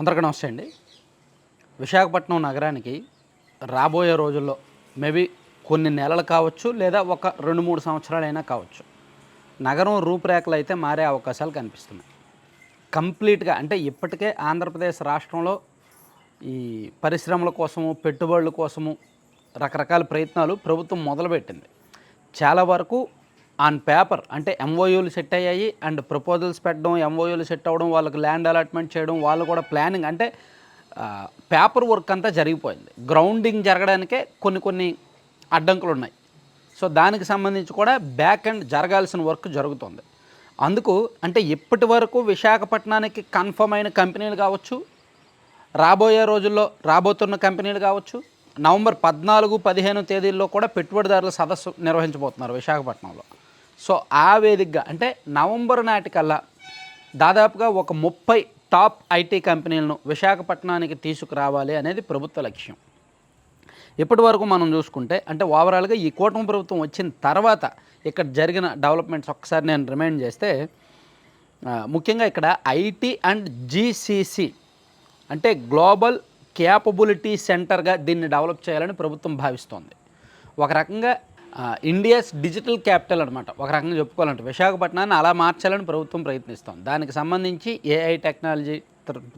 అందరికీ నమస్తే అండి. విశాఖపట్నం నగరానికి రాబోయే రోజుల్లో మేబీ కొన్ని నెలలు కావచ్చు లేదా ఒక రెండు మూడు సంవత్సరాలైనా కావచ్చు. నగరం రూపురేఖలు అయితే మారే అవకాశాలు కనిపిస్తున్నాయి. కంప్లీట్గా అంటే ఇప్పటికే ఆంధ్రప్రదేశ్ రాష్ట్రంలో ఈ పరిశ్రమల కోసము పెట్టుబడుల కోసము రకరకాల ప్రయత్నాలు ప్రభుత్వం మొదలుపెట్టింది. చాలా వరకు ఆన్ పేపర్ అంటే ఎంఓయూలు సెట్ అయ్యాయి అండ్ ప్రపోజల్స్ పెట్టడం ఎంఓయూలు సెట్ అవ్వడం వాళ్ళకి ల్యాండ్ అలాట్మెంట్ చేయడం వాళ్ళు కూడా ప్లానింగ్ అంటే పేపర్ వర్క్ అంతా జరిగిపోయింది. గ్రౌండింగ్ జరగడానికే కొన్ని కొన్ని అడ్డంకులు ఉన్నాయి. సో దానికి సంబంధించి కూడా బ్యాక్ అండ్ జరగాల్సిన వర్క్ జరుగుతుంది. అందుకు అంటే ఇప్పటి వరకు విశాఖపట్నానికి కన్ఫర్మ్ అయిన కంపెనీలు కావచ్చు రాబోయే రోజుల్లో రాబోతున్న కంపెనీలు కావచ్చు నవంబర్ పద్నాలుగు పదిహేను తేదీల్లో కూడా పెట్టుబడిదారుల సదస్సు నిర్వహించబోతున్నారు విశాఖపట్నంలో. సో ఆ వేదికగా అంటే నవంబర్ నాటికల్లా దాదాపుగా ఒక ముప్పై టాప్ ఐటీ కంపెనీలను విశాఖపట్నానికి తీసుకురావాలి అనేది ప్రభుత్వ లక్ష్యం. ఇప్పటి వరకు మనం చూసుకుంటే అంటే ఓవరాల్గా ఈ కూటమి ప్రభుత్వం వచ్చిన తర్వాత ఇక్కడ జరిగిన డెవలప్మెంట్స్ ఒక్కసారి నేను రిమైండ్ చేస్తే ముఖ్యంగా ఇక్కడ ఐటీ అండ్ జీసీసీ అంటే గ్లోబల్ క్యాపబిలిటీ సెంటర్గా దీన్ని డెవలప్ చేయాలని ప్రభుత్వం భావిస్తోంది. ఒక రకంగా ఇండియాస్ డిజిటల్ క్యాపిటల్ అనమాట ఒక రకంగా చెప్పుకోవాలంటే విశాఖపట్నాన్ని అలా మార్చాలని ప్రభుత్వం ప్రయత్నిస్తాం దానికి సంబంధించి ఏఐ టెక్నాలజీ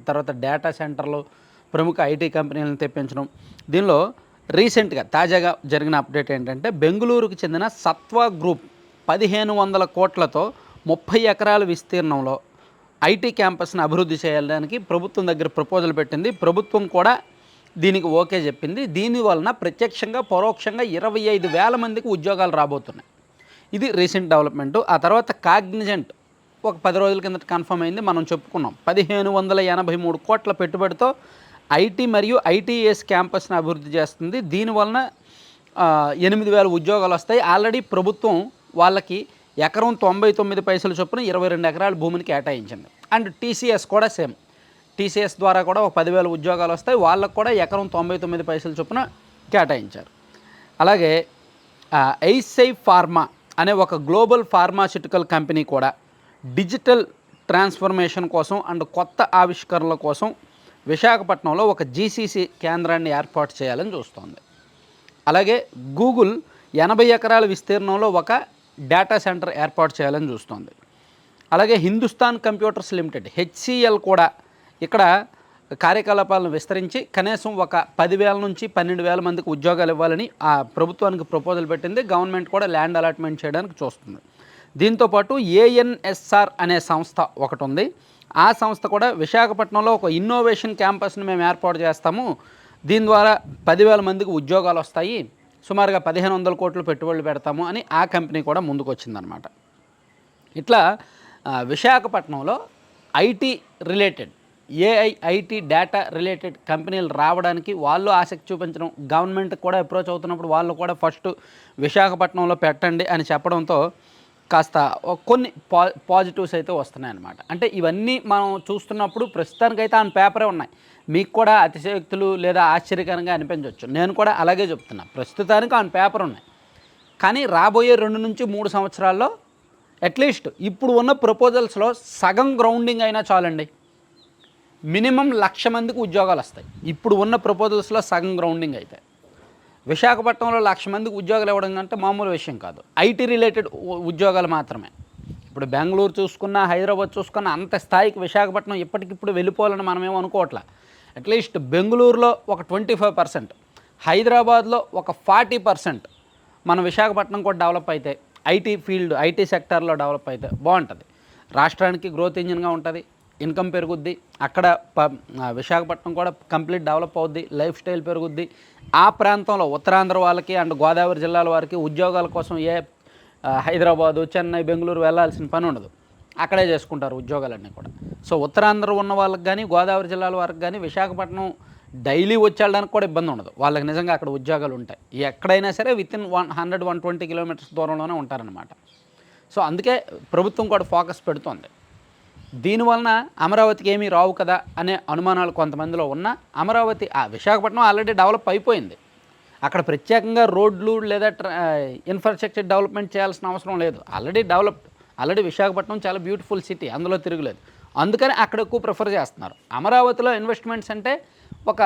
తర్వాత డేటా సెంటర్లు ప్రముఖ ఐటీ కంపెనీలను తెప్పించడం. దీనిలో రీసెంట్గా తాజాగా జరిగిన అప్డేట్ ఏంటంటే బెంగళూరుకు చెందిన సత్వా గ్రూప్ పదిహేను వందల కోట్లతో ముప్పై ఎకరాల విస్తీర్ణంలో ఐటీ క్యాంపస్ని అభివృద్ధి చేయడానికి ప్రభుత్వం దగ్గర ప్రపోజల్ పెట్టింది. ప్రభుత్వం కూడా దీనికి ఓకే చెప్పింది. దీని వలన ప్రత్యక్షంగా పరోక్షంగా ఇరవై ఐదు వేల మందికి ఉద్యోగాలు రాబోతున్నాయి. ఇది రీసెంట్ డెవలప్మెంట్. ఆ తర్వాత కాగ్నిజెంట్ ఒక పది రోజుల కిందట కన్ఫర్మ్ అయింది. మనం చెప్పుకున్నాం. పదిహేను వందల ఎనభై మూడు కోట్ల పెట్టుబడితో ఐటీ మరియు ఐటీఎస్ క్యాంపస్ని అభివృద్ధి చేస్తుంది. దీనివలన ఎనిమిది వేల ఉద్యోగాలు వస్తాయి. ఆల్రెడీ ప్రభుత్వం వాళ్ళకి ఎకరం తొంభై తొమ్మిది పైసలు చొప్పున ఇరవై రెండు ఎకరాల భూమిని కేటాయించింది. అండ్ టీసీఎస్ కూడా సేమ్. టీసీఎస్ ద్వారా కూడా ఒక పదివేల ఉద్యోగాలు వస్తాయి. వాళ్ళకు కూడా ఎకరం తొంభై తొమ్మిది పైసలు చొప్పున కేటాయించారు. అలాగే ఐసై ఫార్మా అనే ఒక గ్లోబల్ ఫార్మాసిటికల్ కంపెనీ కూడా డిజిటల్ ట్రాన్స్ఫర్మేషన్ కోసం అండ్ కొత్త ఆవిష్కరణల కోసం విశాఖపట్నంలో ఒక జీసీసీ కేంద్రాన్ని ఏర్పాటు చేయాలని చూస్తోంది. అలాగే గూగుల్ ఎనభై ఎకరాల విస్తీర్ణంలో ఒక డేటా సెంటర్ ఏర్పాటు చేయాలని చూస్తోంది. అలాగే హిందుస్థాన్ కంప్యూటర్స్ లిమిటెడ్ హెచ్సిఎల్ కూడా ఇక్కడ కార్యకలాపాలను విస్తరించి కనీసం ఒక పదివేల నుంచి పన్నెండు వేల మందికి ఉద్యోగాలు ఇవ్వాలని ఆ ప్రభుత్వానికి ప్రపోజల్ పెట్టింది. గవర్నమెంట్ కూడా ల్యాండ్ అలాట్మెంట్ చేయడానికి చూస్తుంది. దీంతోపాటు ఏఎన్ఎస్ఆర్ అనే సంస్థ ఒకటి ఉంది. ఆ సంస్థ కూడా విశాఖపట్నంలో ఒక ఇన్నోవేషన్ క్యాంపస్ని మేము ఏర్పాటు చేస్తాము. దీని ద్వారా పదివేల మందికి ఉద్యోగాలు వస్తాయి. సుమారుగా పదిహేను వందల కోట్లు పెట్టుబడులు పెడతాము అని ఆ కంపెనీ కూడా ముందుకొచ్చిందనమాట ఇట్లా విశాఖపట్నంలో IT related AI IT data related కంపెనీలు రావడానికి వాళ్ళు ఆసక్తి చూపించడం గవర్నమెంట్ కూడా అప్రోచ్ అవుతున్నప్పుడు వాళ్ళు కూడా ఫస్ట్ విశాఖపట్నంలో పెట్టండి అని చెప్పడంతో కాస్త కొన్ని పా పాజిటివ్స్ అయితే వస్తున్నాయి అన్నమాట అంటే ఇవన్నీ మనం చూస్తున్నప్పుడు ప్రస్తుతానికైతే ఆన్ పేపరే ఉన్నాయి. మీకు కూడా అతిశయోక్తులు లేదా ఆశ్చర్యకరంగా అనిపించవచ్చు. నేను కూడా అలాగే చెప్తున్నా. ప్రస్తుతానికి ఆన్ పేపర్ ఉన్నాయి. కానీ రాబోయే రెండు నుంచి మూడు సంవత్సరాల్లో అట్లీస్ట్ ఇప్పుడు ఉన్న ప్రపోజల్స్లో సగం గ్రౌండింగ్ అయినా చాలండి. మినిమం లక్ష మందికి ఉద్యోగాలు వస్తాయి. ఇప్పుడు ఉన్న ప్రపోజల్స్లో సగం గ్రౌండింగ్ అయితే. విశాఖపట్నంలో లక్ష మందికి ఉద్యోగాలు ఇవ్వడం కంటే మామూలు విషయం కాదు. ఐటీ రిలేటెడ్ ఉద్యోగాలు మాత్రమే. ఇప్పుడు బెంగళూరు చూసుకున్నా హైదరాబాద్ చూసుకున్నా అంత స్థాయికి విశాఖపట్నం ఇప్పటికిప్పుడు వెళ్ళిపోవాలని మనమేమో అనుకోవట్లా. అట్లీస్ట్ బెంగళూరులో ఒక ట్వంటీ ఫైవ్ పర్సెంట్ హైదరాబాద్లో ఒక ఫార్టీ పర్సెంట్ మన విశాఖపట్నం కూడా డెవలప్ అయితే ఐటీ ఫీల్డ్ ఐటీ సెక్టార్లో డెవలప్ అయితే బాగుంటుంది. రాష్ట్రానికి గ్రోత్ ఇంజిన్గా ఉంటుంది. ఇన్కమ్ పెరుగుద్ది అక్కడ ప విశాఖపట్నం కూడా కంప్లీట్ డెవలప్ అవుద్ది లైఫ్ స్టైల్ పెరుగుద్ది. ఆ ప్రాంతంలో ఉత్తరాంధ్ర వాళ్ళకి అండ్ గోదావరి జిల్లాల వారికి ఉద్యోగాల కోసం ఏ హైదరాబాదు చెన్నై బెంగళూరు వెళ్ళాల్సిన పని ఉండదు. అక్కడే చేసుకుంటారు ఉద్యోగాలన్నీ కూడా. సో ఉత్తరాంధ్ర ఉన్న వాళ్ళకి కానీ గోదావరి జిల్లాల వారికి కానీ విశాఖపట్నం డైలీ వచ్చేయడానికి కూడా ఇబ్బంది ఉండదు. వాళ్ళకి నిజంగా అక్కడ ఉద్యోగాలు ఉంటాయి. ఎక్కడైనా సరే with in one hundred one twenty kilometres దూరంలోనే ఉంటారనమాట సో అందుకే ప్రభుత్వం కూడా ఫోకస్ పెడుతోంది. దీనివలన అమరావతికి ఏమీ రావు కదా అనే అనుమానాలు కొంతమందిలో ఉన్న అమరావతి ఆ విశాఖపట్నం ఆల్రెడీ డెవలప్ అయిపోయింది. అక్కడ ప్రత్యేకంగా రోడ్లు లేదా ఇన్ఫ్రాస్ట్రక్చర్ డెవలప్మెంట్ చేయాల్సిన అవసరం లేదు. ఆల్రెడీ డెవలప్డ్ ఆల్రెడీ విశాఖపట్నం చాలా బ్యూటిఫుల్ సిటీ అందులో తిరగలేదు. అందుకని అక్కడ ఎక్కువ ప్రిఫర్ చేస్తున్నారు. అమరావతిలో ఇన్వెస్ట్మెంట్స్ అంటే ఒక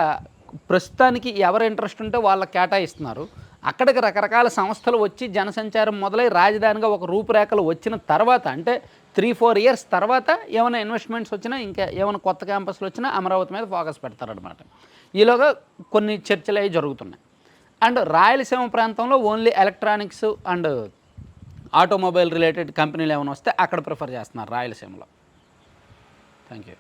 ప్రస్తుతానికి ఎవరు ఇంట్రెస్ట్ ఉంటే వాళ్ళకి కేటాయిస్తున్నారు. అక్కడికి రకరకాల సంస్థలు వచ్చి జనసంచారం మొదలై రాజధానిగా ఒక రూపురేఖలు వచ్చిన తర్వాత అంటే త్రీ ఫోర్ ఇయర్స్ తర్వాత ఏమైనా ఇన్వెస్ట్మెంట్స్ వచ్చినా ఇంకా ఏమైనా కొత్త క్యాంపస్లు వచ్చినా అమరావతి మీద ఫోకస్ పెడతారనమాట ఈలోగా కొన్ని చర్చలు అవి జరుగుతున్నాయి. అండ్ రాయలసీమ ప్రాంతంలో only electronics and automobile related కంపెనీలు ఏమైనా వస్తే అక్కడ ప్రిఫర్ చేస్తున్నారు రాయలసీమలో. Thank you